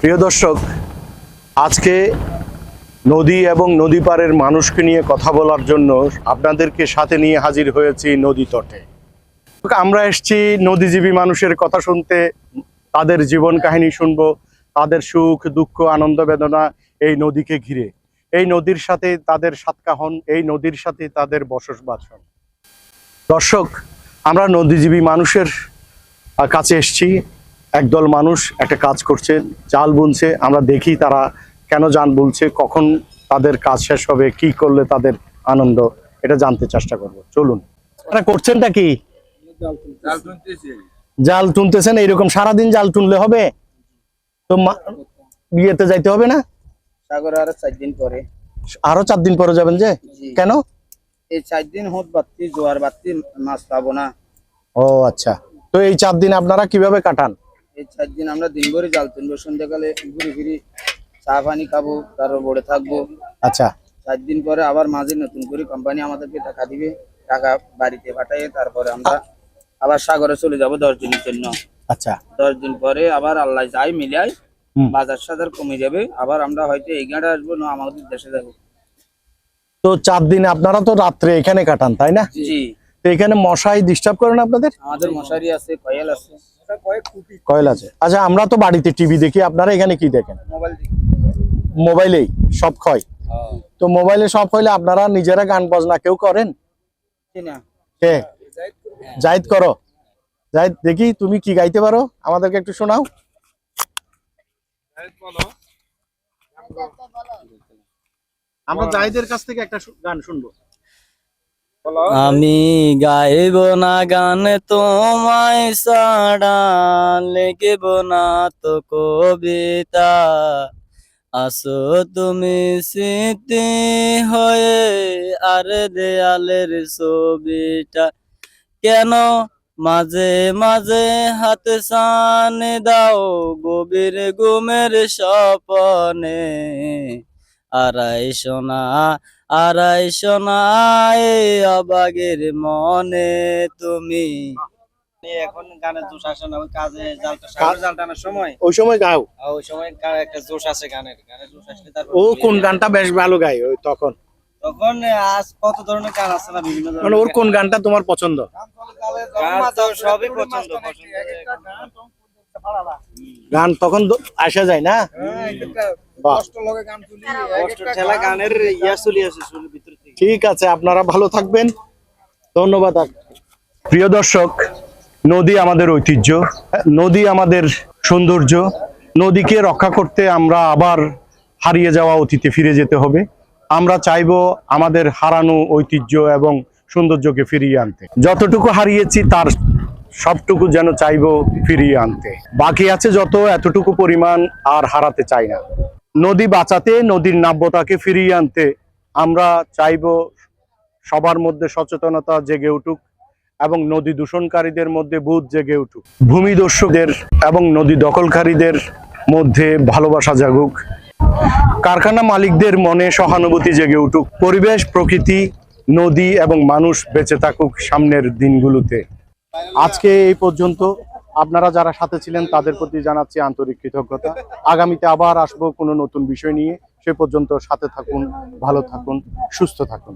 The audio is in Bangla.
প্রিয় দর্শক, আজকে নদী এবং নদী পাড়ের মানুষকে নিয়ে কথা বলার জন্য আপনাদেরকে সাথে নিয়ে হাজির হয়েছি নদী তটে। আমরা এসেছি নদীজীবী মানুষের কথা শুনতে, তাদের জীবন কাহিনী শুনব, তাদের সুখ, দুঃখ, আনন্দ, বেদনা এই নদীকে ঘিরে। এই নদীর সাথে তাদের সাতকাহন এই নদীর সাথে তাদের বসবাসন দর্শক, আমরা নদীজীবী মানুষের কাছে এসেছি। একদল মানুষ একটা কাজ করছে জাল বুনছে আমরা দেখি তারা কেন জাল বুনছে কখন তাদের কাজ শেষ হবে কি করলে তাদের আনন্দ এটা জানতে চেষ্টা করব। চলুন। আপনারা করছেনটা কি? জাল তুলতেছেন এইরকম সারাদিন জাল তুললে হবে? তো বিয়েতে যাইতে হবে না? সাগর আরও চার দিন পরে। আরও চার দিন পরে যাবেন যে? কেন? এই চার দিন হোত বাত্তি জোয়ার বাত্তি মাছ পাবো না। ও আচ্ছা। তো এই চার দিন আপনারা কীভাবে কাটান? এই চার দিন আমরা দিন ভরে জাল তুলবো। সন্ধ্যাকালে ঘুরে ফিরি চা পানি খাব তারপর বোর্ডে থাকব। আচ্ছা। চার দিন পরে আবার মাঝে নতুন করে কোম্পানি আমাদেরকে টাকা দিবে টাকা বাড়িতে পাঠাইয়ে তারপরে আমরা আবার সাগরে চলে যাব দশ দিনের জন্য। আচ্ছা। দশ দিন পরে আবার আল্লাহ যাই মিলাই। বাজার সাজার কমে যাবে। আবার আমরা হয়তো এগারো আসব না আমাদের দেশে যাব। তো চার দিন আপনারা তো রাত্রে এখানে কাটান তাই না? জি। তো এখানে মশাই ডিস্টার্ব করেন আপনাদের? আমাদের মশারি আছে কয়েল আছে। কয়েল আছে। আচ্ছা আমরা তো বাড়িতে টিভি দেখি আপনারা এখানে কি দেখেন? মোবাইলেই সব ক্ষয়। তো মোবাইলে সব হইলে আপনারা নিজেরা গান বাজনা কেউ করেন? না? কে? জাহিদ করো। জাহিদ দেখি তুমি কি গাইতে পারো? আমাদেরকে একটু শোনাও। আমরা জাহিদের কাছ থেকে একটা গান শুনব। আমি গাইব না গান তোমায় সাড়া লিখব না তো কবিতা। আসো তুমি স্মৃতি হয়ে আর দেয়ালের ছবিটা। কেন মাঝে মাঝে হাত সান দাও গভীর ঘুমের স্বপনে। আড়াই সোনা আড়াই সোনায় অবাগের মনে তুমি। এখন গানের জোশ আসে না ওই কাজে জালটা জাল টানার সময়? ওই সময় গাও। ওই সময় একটা জোশ আসে গানের গানের জোশ আসলে তারপর ও কোন গানটা বেশ ভালো গায় ওই তখন? তখন আজ কত ধরনের গান আছে না বিভিন্ন মানে ধরনের ওর কোন গানটা তোমার পছন্দ? সবই পছন্দ পছন্দ গান তখন আসা যায় না? ইয়া থেকে। ঠিক আছে আপনারা ভালো থাকবেন। ধন্যবাদ আপ- প্রিয় দর্শক নদী আমাদের ঐতিহ্য নদী আমাদের সৌন্দর্য নদীকে রক্ষা করতে আমরা আবার হারিয়ে যাওয়া অতীতে ফিরে যেতে হবে। আমরা চাইব আমাদের হারানো ঐতিহ্য এবং সৌন্দর্যকে ফিরিয়ে আনতে। যতটুকু হারিয়েছি তার সবটুকু যেন চাইব ফিরিয়ে আনতে। বাকি আছে যত, এতটুকু পরিমাণ আর হারাতে চাই না। নদী বাঁচাতে, নদীর নাব্যতাকে ফিরিয়ে আনতে আমরা চাইব সবার মধ্যে সচেতনতা জেগে উঠুক এবং নদী দূষণকারীদের মধ্যে বুধ জেগে উঠুক। ভূমিদস্যুদের এবং নদী দখলকারীদের মধ্যে ভালোবাসা জাগুক। কারখানা মালিকদের মনে সহানুভূতি জেগে উঠুক। পরিবেশ, প্রকৃতি, নদী এবং মানুষ বেঁচে থাকুক সামনের দিনগুলোতে। আজকে এই পর্যন্ত আপনারা যারা সাথে ছিলেন, তাদের প্রতি জানাচ্ছি আন্তরিক কৃতজ্ঞতা। আগামীতে আবার আসব কোনো নতুন বিষয় নিয়ে। সে পর্যন্ত সাথে থাকুন, ভালো থাকুন, সুস্থ থাকুন।